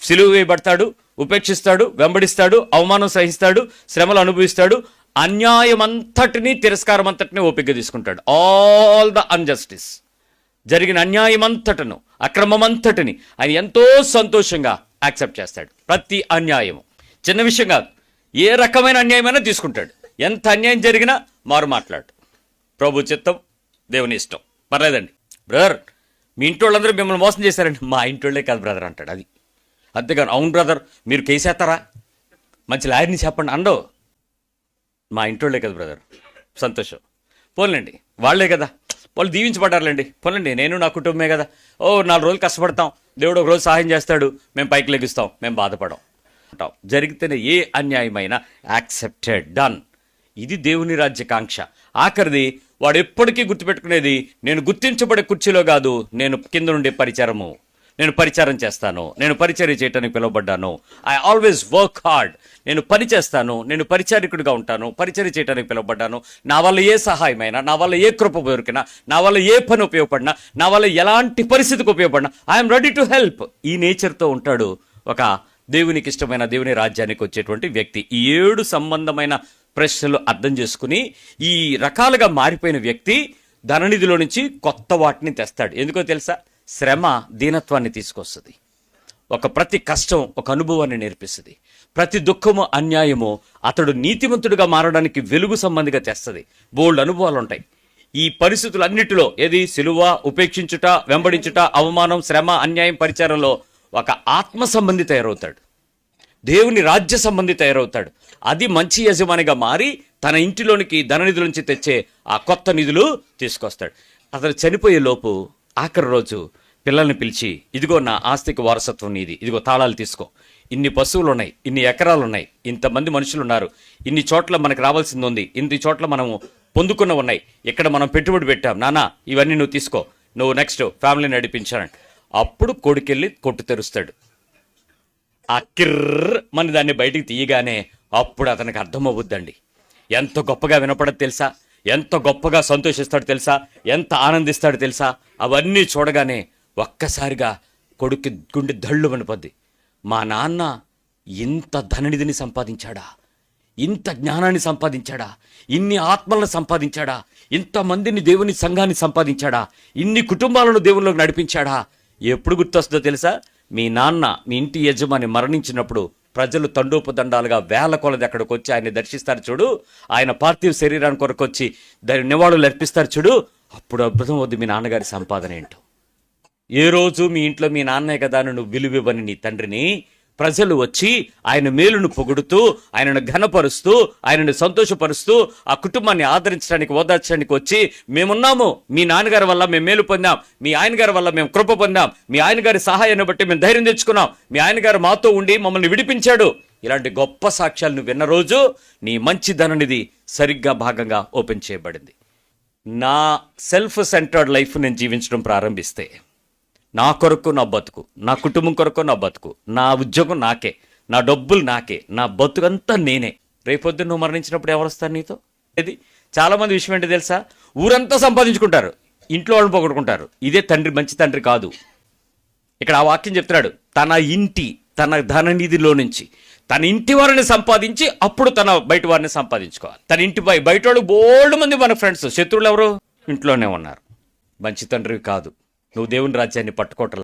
సిలువ వేయబడతాడు ఉపేక్షిస్తాడు వెంబడిస్తాడు అవమానం సహిస్తాడు శ్రమలు అనుభవిస్తాడు అన్యాయమంతటిని తిరస్కారం అంతటిని ఓపిక తీసుకుంటాడు. ఆల్ ద అన్జస్టిస్ జరిగిన అన్యాయమంతటను అక్రమమంతటిని ఆయన ఎంతో సంతోషంగా యాక్సెప్ట్ చేస్తాడు. ప్రతి అన్యాయము. చిన్న విషయం కాదు. ఏ రకమైన అన్యాయమైనా తీసుకుంటాడు. ఎంత అన్యాయం జరిగినా మారు మాట్లాడు. ప్రభు చిత్తం దేవుని ఇష్టం. పర్లేదండి. బ్రదర్ మీ ఇంటి వాళ్ళందరూ మిమ్మల్ని మోసం చేశారండి. మా ఇంటి వాళ్ళే కాదు బ్రదర్ అంటాడు. అది. అంతేగాని అవును బ్రదర్ మీరు కేసేస్తారా? మంచి లాయర్ని చెప్పండి అండవు మా ఇంటోళ్ళే కదా బ్రదర్. సంతోషం. పోన్లేండి వాళ్ళే కదా. వాళ్ళు దీవించబడ్డారులేండి. పోన్లేండి నేను నా కుటుంబమే కదా. ఓ నాలుగు రోజులు కష్టపడతాం. దేవుడు ఒక రోజు సహాయం చేస్తాడు. మేము పైకి లెగిస్తాం. మేము బాధపడం అంటాం జరిగితేనే ఏ అన్యాయమైనా యాక్సెప్టెడ్ డన్. ఇది దేవుని రాజ్యకాంక్ష. ఆఖరిది వాడు ఎప్పటికీ గుర్తుపెట్టుకునేది నేను గుర్తించబడే కుర్చీలో కాదు నేను కింద నుండి పరిచరము. నేను పరిచారం చేస్తాను. నేను పరిచర్య చేయడానికి పిలువబడ్డాను. ఐ ఆల్వేస్ వర్క్ హార్డ్ నేను పని చేస్తాను. నేను పరిచారికుడిగా ఉంటాను. పరిచర్య చేయడానికి పిలువబడ్డాను. నా వల్ల ఏ సహాయమైనా నా వల్ల ఏ కృప దొరికినా నా వల్ల ఏ పని ఉపయోగపడినా నా వల్ల ఎలాంటి పరిస్థితికి ఉపయోగపడినా ఐఎమ్ రెడీ టు హెల్ప్ ఈ నేచర్తో ఉంటాడు ఒక దేవునికి ఇష్టమైన దేవుని రాజ్యానికి వచ్చేటువంటి వ్యక్తి. ఈ ఏడు సంబంధమైన ప్రశ్నలు అర్థం చేసుకుని ఈ రకాలుగా మారిపోయిన వ్యక్తి ధననిధిలో నుంచి కొత్త వాటిని తెస్తాడు. ఎందుకో తెలుసా? శ్రమ దీనత్వాన్ని తీసుకొస్తుంది. ఒక ప్రతి కష్టం ఒక అనుభవాన్ని నేర్పిస్తుంది. ప్రతి దుఃఖము అన్యాయము అతడు నీతిమంతుడిగా మారడానికి వెలుగు సంబంధిగా తెస్తుంది బోల్డ్ అనుభవాలు ఉంటాయి ఈ పరిస్థితులన్నిటిలో ఏది? సిలువ ఉపేక్షించుట వెంబడించుట అవమానం శ్రమ అన్యాయం పరిచారంలో ఒక ఆత్మ సంబంధి తయారవుతాడు. దేవుని రాజ్య సంబంధి తయారవుతాడు. అది మంచి యజమానిగా మారి తన ఇంటిలోనికి ధననిధుల నుంచి తెచ్చే ఆ కొత్త నిధులు తీసుకొస్తాడు. అతను చనిపోయే లోపు ఆఖరి రోజు పిల్లల్ని పిలిచి ఇదిగో నా ఆస్తికి వారసత్వం నీది. ఇదిగో తాళాలు తీసుకో. ఇన్ని పశువులు ఉన్నాయి ఇన్ని ఎకరాలు ఉన్నాయి ఇంతమంది మనుషులు ఉన్నారు ఇన్ని చోట్ల మనకు రావాల్సింది ఉంది ఇన్ని చోట్ల మనము పొందుకున్న ఉన్నాయి ఇక్కడ మనం పెట్టుబడి పెట్టాం. నానా ఇవన్నీ నువ్వు తీసుకో. నువ్వు నెక్స్ట్ ఫ్యామిలీని నడిపించాను అప్పుడు కొడుకెళ్ళి కొట్టు తెరుస్తాడు. ఆ కిర్ర మన దాన్ని బయటికి తీయగానే అప్పుడు అతనికి అర్థమవుద్దండి ఎంత గొప్పగా వినపడదు తెలుసా? ఎంత గొప్పగా సంతోషిస్తాడు తెలుసా? ఎంత ఆనందిస్తాడు తెలుసా? అవన్నీ చూడగానే ఒక్కసారిగా కొడుకు గుండె దళ్ళు అనిపోద్ది మా నాన్న ఇంత ధననిధిని సంపాదించాడా? ఇంత జ్ఞానాన్ని సంపాదించాడా? ఇన్ని ఆత్మలను సంపాదించాడా? ఇంతమందిని దేవుని సంఘాన్ని సంపాదించాడా? ఇన్ని కుటుంబాలను దేవునిలోకి నడిపించాడా? ఎప్పుడు గుర్తొస్తుందో తెలుసా? మీ నాన్న మీ ఇంటి యజమాని మరణించినప్పుడు ప్రజలు తండోపదండాలుగా వేల కొలది అక్కడికి వచ్చి ఆయన్ని దర్శిస్తారు చూడు. ఆయన పార్థివ శరీరాన్ని కొరకు వచ్చి దాని నివాళులు అర్పిస్తారు చూడు. అప్పుడు అద్భుతం వద్దు మీ నాన్నగారి సంపాదన ఏంటో. ఏ రోజు మీ ఇంట్లో మీ నాన్నే కదా నువ్వు విలువివ్వని నీ తండ్రిని ప్రజలు వచ్చి ఆయన మేలును పొగుడుతూ ఆయనను ఘనపరుస్తూ ఆయనను సంతోషపరుస్తూ ఆ కుటుంబాన్ని ఆదరించడానికి ఓదార్చడానికి వచ్చి మేమున్నాము. మీ నాన్నగారి వల్ల మేము మేలు పొందాం. మీ ఆయనగారి వల్ల మేము కృప పొందాం. మీ ఆయనగారి సహాయాన్ని బట్టి మేము ధైర్యం తెచ్చుకున్నాం. మీ ఆయనగారు మాతో ఉండి మమ్మల్ని విడిపించాడు. ఇలాంటి గొప్ప సాక్ష్యాలు నువ్వు విన్న రోజు నీ మంచి ధననిది సరిగ్గా భాగంగా ఓపెన్ చేయబడింది. నా సెల్ఫ్ సెంటర్డ్ లైఫ్ నేను జీవించడం ప్రారంభిస్తే నా కొరకు నా బతుకు నా కుటుంబం కొరకు నా బతుకు నా ఉద్యోగం నాకే నా డబ్బులు నాకే నా బతుకంతా నేనే. రేపొద్దు నువ్వు మరణించినప్పుడు ఎవరు వస్తారు నీతో? ఇది చాలామంది విషయం ఏంటి తెలుసా? ఊరంతా సంపాదించుకుంటారు. ఇంట్లో వాళ్ళని పోగొట్టుకుంటారు. ఇదే తండ్రి మంచి తండ్రి కాదు. ఇక్కడ ఆ వాక్యం చెప్తున్నాడు తన ఇంటి తన ధననిధిలో నుంచి తన ఇంటి వారిని సంపాదించి అప్పుడు తన బయట వారిని సంపాదించుకోవాలి. తన ఇంటి బయట వాళ్ళు బోల్డ్ మంది మన ఫ్రెండ్స్ శత్రువులు ఎవరు? ఇంట్లోనే ఉన్నారు. మంచి తండ్రి కాదు. నువ్వు దేవుని రాజ్యాన్ని పట్టుకోవటం